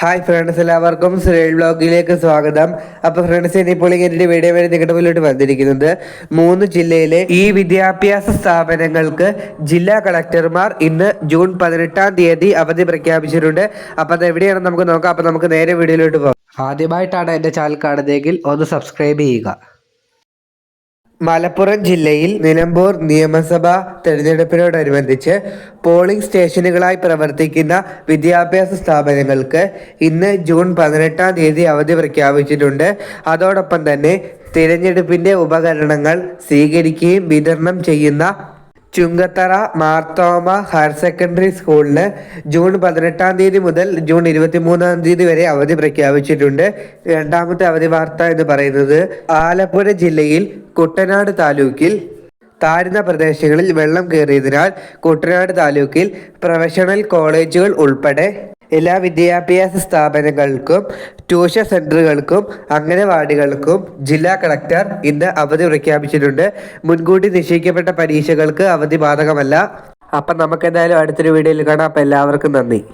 Hi friends എല്ലാവർക്കും സുരേൽ ബ്ലോഗിലേക്ക് സ്വാഗതം. അപ്പൊ ഫ്രണ്ട്സ് ഇനിയിപ്പോൾ ഇങ്ങനെ വീഡിയോ വരെ നിങ്ങളുടെ വന്നിരിക്കുന്നത്. മൂന്ന് ജില്ലയിലെ ഈ വിദ്യാഭ്യാസ സ്ഥാപനങ്ങൾക്ക് ജില്ലാ കളക്ടർമാർ ഇന്ന് ജൂൺ പതിനെട്ടാം തീയതി അവധി പ്രഖ്യാപിച്ചിട്ടുണ്ട്. അപ്പൊ അത് എവിടെയാണെന്ന് നമുക്ക് നോക്കാം. അപ്പൊ നമുക്ക് നേരെ വീഡിയോയിലോട്ട് പോകാം. ആദ്യമായിട്ടാണ് എന്റെ ചാനൽ കാണുന്നതെങ്കിൽ ഒന്ന് സബ്സ്ക്രൈബ് ചെയ്യുക. മലപ്പുറം ജില്ലയിൽ നിലമ്പൂർ നിയമസഭാ തെരഞ്ഞെടുപ്പിനോടനുബന്ധിച്ച് പോളിംഗ് സ്റ്റേഷനുകളായി പ്രവർത്തിക്കുന്ന വിദ്യാഭ്യാസ സ്ഥാപനങ്ങൾക്ക് ഇന്ന് ജൂൺ പതിനെട്ടാം തീയതി അവധി പ്രഖ്യാപിച്ചിട്ടുണ്ട്. അതോടൊപ്പം തന്നെ തിരഞ്ഞെടുപ്പിന്റെ ഉപകരണങ്ങൾ സ്വീകരിക്കുകയും വിതരണം ചെയ്യുന്ന ചുങ്കത്തറ മാർത്തോമ ഹയർ സെക്കൻഡറി സ്കൂളിന് ജൂൺ പതിനെട്ടാം തീയതി മുതൽ ജൂൺ ഇരുപത്തി മൂന്നാം തീയതി വരെ അവധി പ്രഖ്യാപിച്ചിട്ടുണ്ട്. രണ്ടാമത്തെ അവധി വാർത്ത എന്ന് പറയുന്നത് ആലപ്പുഴ ജില്ലയിൽ കുട്ടനാട് താലൂക്കിൽ താഴ്ന്ന പ്രദേശങ്ങളിൽ വെള്ളം കയറിയതിനാൽ കുട്ടനാട് താലൂക്കിൽ പ്രൊഫഷണൽ കോളേജുകൾ ഉൾപ്പെടെ എല്ലാ വിദ്യാഭ്യാസ സ്ഥാപനങ്ങൾക്കും ട്യൂഷൻ സെന്ററുകൾക്കും അംഗനവാടികൾക്കും ജില്ലാ കളക്ടർ ഇന്ന് അവധി പ്രഖ്യാപിച്ചിട്ടുണ്ട്. മുൻകൂട്ടി നിശ്ചയിക്കപ്പെട്ട പരീക്ഷകൾക്ക് അവധി ബാധകമല്ല. അപ്പം നമുക്കെന്തായാലും അടുത്തൊരു വീഡിയോയിൽ കാണാം. അപ്പം എല്ലാവർക്കും നന്ദി.